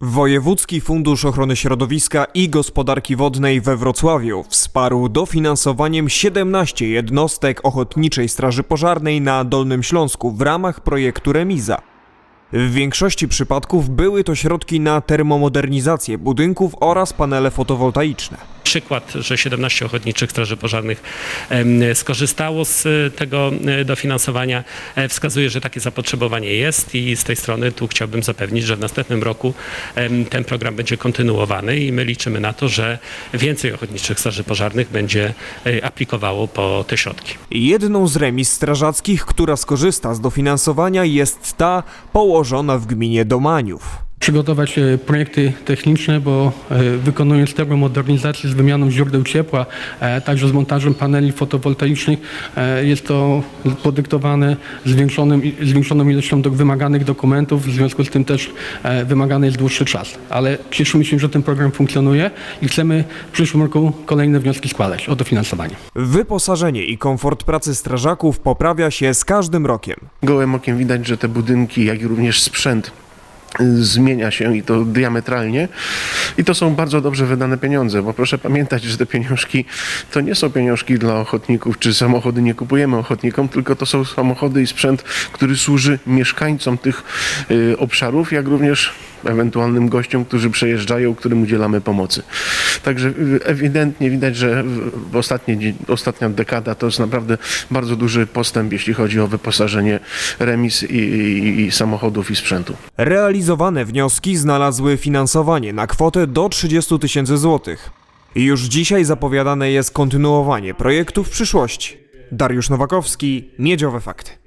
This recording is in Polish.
Wojewódzki Fundusz Ochrony Środowiska i Gospodarki Wodnej we Wrocławiu wsparł dofinansowaniem 17 jednostek Ochotniczej Straży Pożarnej na Dolnym Śląsku w ramach projektu Remiza. W większości przypadków były to środki na termomodernizację budynków oraz panele fotowoltaiczne. Przykład, że 17 ochotniczych straży pożarnych skorzystało z e, tego e, dofinansowania, e, wskazuje, że takie zapotrzebowanie jest i z tej strony tu chciałbym zapewnić, że w następnym roku ten program będzie kontynuowany i my liczymy na to, że więcej ochotniczych straży pożarnych będzie aplikowało po te środki. Jedną z remis strażackich, która skorzysta z dofinansowania jest ta położona w gminie Domaniów. Przygotować e, projekty techniczne, bo e, wykonując termomodernizację z wymianą źródeł ciepła, e, także z montażem paneli fotowoltaicznych, jest to podyktowane zwiększonym, zwiększoną ilością do wymaganych dokumentów, w związku z tym też wymagany jest dłuższy czas. Ale cieszymy się, że ten program funkcjonuje i chcemy w przyszłym roku kolejne wnioski składać o dofinansowanie. Wyposażenie i komfort pracy strażaków poprawia się z każdym rokiem. Gołym okiem widać, że te budynki, jak i również sprzęt zmienia się i to diametralnie. I to są bardzo dobrze wydane pieniądze, bo proszę pamiętać, że te pieniążki to nie są pieniążki dla ochotników, czy samochody nie kupujemy ochotnikom, tylko to są samochody i sprzęt, który służy mieszkańcom tych y, obszarów, jak również ewentualnym gościom, którzy przejeżdżają, którym udzielamy pomocy. Także y, ewidentnie widać, że ostatnie, ostatnia dekada to jest naprawdę bardzo duży postęp, jeśli chodzi o wyposażenie remis i, i, i samochodów i sprzętu. Realizowane wnioski znalazły finansowanie na kwotę do 30 tysięcy złotych. Już dzisiaj zapowiadane jest kontynuowanie projektu w przyszłości. Dariusz Nowakowski, Miedziowe Fakty.